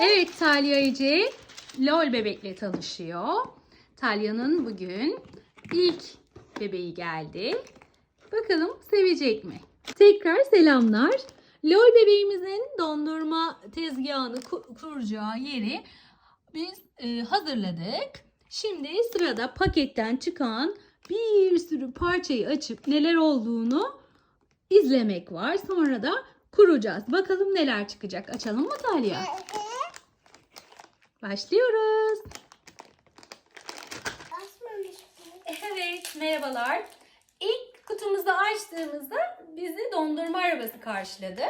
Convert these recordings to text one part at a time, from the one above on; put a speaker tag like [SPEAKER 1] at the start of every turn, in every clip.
[SPEAKER 1] Evet Talya Ece LOL bebekle tanışıyor. Talya'nın bugün ilk bebeği geldi. Bakalım sevecek mi? Tekrar selamlar. LOL bebeğimizin dondurma tezgahını ku- kuracağı yeri biz e, hazırladık. Şimdi sırada paketten çıkan bir sürü parçayı açıp neler olduğunu izlemek var. Sonra da kuracağız. Bakalım neler çıkacak. Açalım mı Talya? Başlıyoruz.
[SPEAKER 2] Basmamış mı?
[SPEAKER 1] Evet, merhabalar. İlk kutumuzu açtığımızda bizi dondurma arabası karşıladı.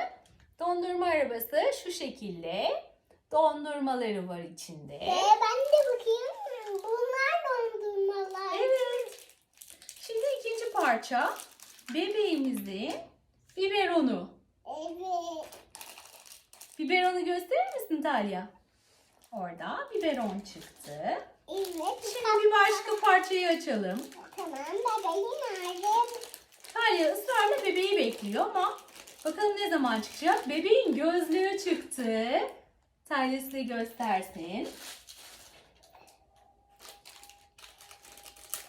[SPEAKER 1] Dondurma arabası şu şekilde. Dondurmaları var içinde.
[SPEAKER 2] Ee, ben de bakayım. Bunlar dondurmalar.
[SPEAKER 1] Evet. Şimdi ikinci parça. Bebeğimizin biberonu.
[SPEAKER 2] Evet.
[SPEAKER 1] Biberonu gösterir misin Talya? Orada biberon çıktı.
[SPEAKER 2] Evet.
[SPEAKER 1] Şimdi bir başka parçayı açalım.
[SPEAKER 2] Tamam bebeğim nerede?
[SPEAKER 1] Talya ısrarla bebeği bekliyor ama bakalım ne zaman çıkacak. Bebeğin gözlüğü çıktı. Talya size göstersin.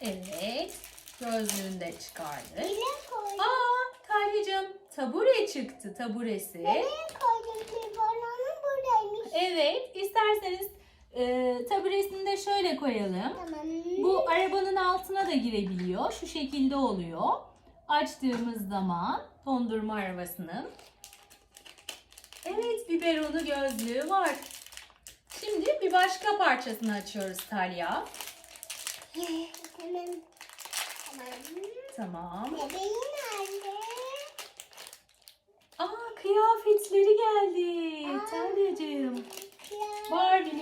[SPEAKER 1] Evet. Gözlüğünü de çıkardık. Aa Talya'cığım tabure çıktı taburesi.
[SPEAKER 2] Buradaymış.
[SPEAKER 1] Evet isterseniz e, taburesini de şöyle koyalım.
[SPEAKER 2] Tamam.
[SPEAKER 1] Bu arabanın altına da girebiliyor. Şu şekilde oluyor. Açtığımız zaman dondurma arabasının. Evet biberonu gözlüğü var. Şimdi bir başka parçasını açıyoruz Talya.
[SPEAKER 2] Tamam. Tamam. Bebeğim nerede?
[SPEAKER 1] Aa kıyafetleri geldi.
[SPEAKER 2] Aa.
[SPEAKER 1] Talya'cığım.
[SPEAKER 2] Ya.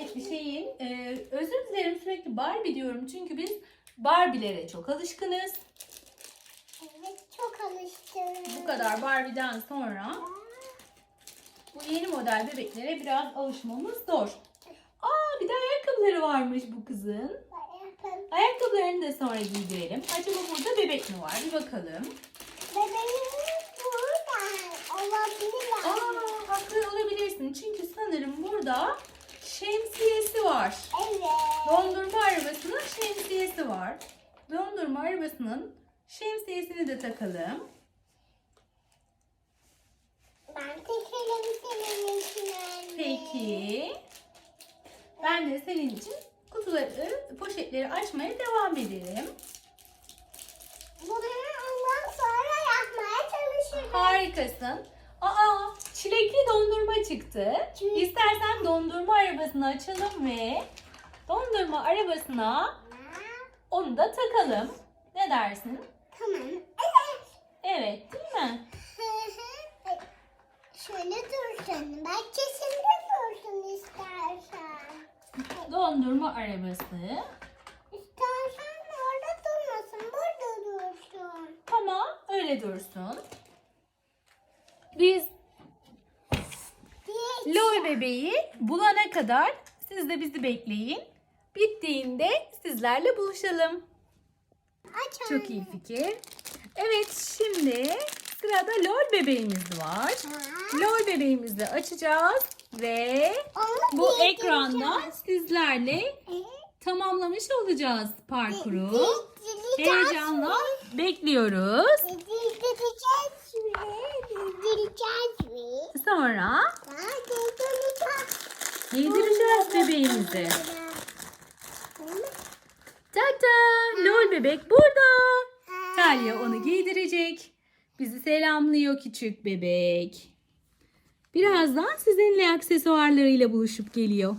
[SPEAKER 1] Barbie'li şeyin, e, özür dilerim sürekli Barbie diyorum çünkü biz Barbie'lere çok alışkınız.
[SPEAKER 2] Evet çok alıştım.
[SPEAKER 1] Bu kadar Barbie'den sonra bu yeni model bebeklere biraz alışmamız zor. Aa bir de ayakkabıları varmış bu kızın. Ayakkabılarını da sonra giydirelim. Acaba burada bebek mi var? Bir bakalım.
[SPEAKER 2] Bebeğim burada olabilir.
[SPEAKER 1] Aa haklı olabilirsin. Çünkü sanırım burada şemsiyesi var.
[SPEAKER 2] Evet.
[SPEAKER 1] Dondurma arabasının şemsiyesi var. Dondurma arabasının şemsiyesini de takalım.
[SPEAKER 2] Ben tekelim senin için anne.
[SPEAKER 1] Peki. Ben de senin için kutuları, poşetleri açmaya devam ederim.
[SPEAKER 2] Bunu ondan sonra yapmaya çalışırım.
[SPEAKER 1] Harikasın. Aa, çilekli dondurma çıktı. İstersen dondurma arabasını açalım ve dondurma arabasına onu da takalım. Ne dersin?
[SPEAKER 2] Tamam. Evet.
[SPEAKER 1] Değil mi?
[SPEAKER 2] Şöyle dursun. Ben kesimde dursun istersen.
[SPEAKER 1] Dondurma arabası.
[SPEAKER 2] İstersen orada durmasın. Burada dursun.
[SPEAKER 1] Tamam, öyle dursun. Biz Lol bebeği bulana kadar siz de bizi bekleyin. Bittiğinde sizlerle buluşalım.
[SPEAKER 2] aç
[SPEAKER 1] Çok iyi fikir. Evet şimdi sırada lol bebeğimiz var. Lol bebeğimizi açacağız ve
[SPEAKER 2] Onu
[SPEAKER 1] bu
[SPEAKER 2] giydireceğiz.
[SPEAKER 1] ekranda sizlerle
[SPEAKER 2] Evet.
[SPEAKER 1] tamamlamış olacağız parkuru.
[SPEAKER 2] Giydireceğiz
[SPEAKER 1] Heyecanla
[SPEAKER 2] mi?
[SPEAKER 1] bekliyoruz. Sonra. Giydireceğiz bebeğimizi. Tata! Lol bebek burada. Talya onu giydirecek. Bizi selamlıyor küçük bebek. Birazdan sizinle aksesuarlarıyla buluşup geliyor.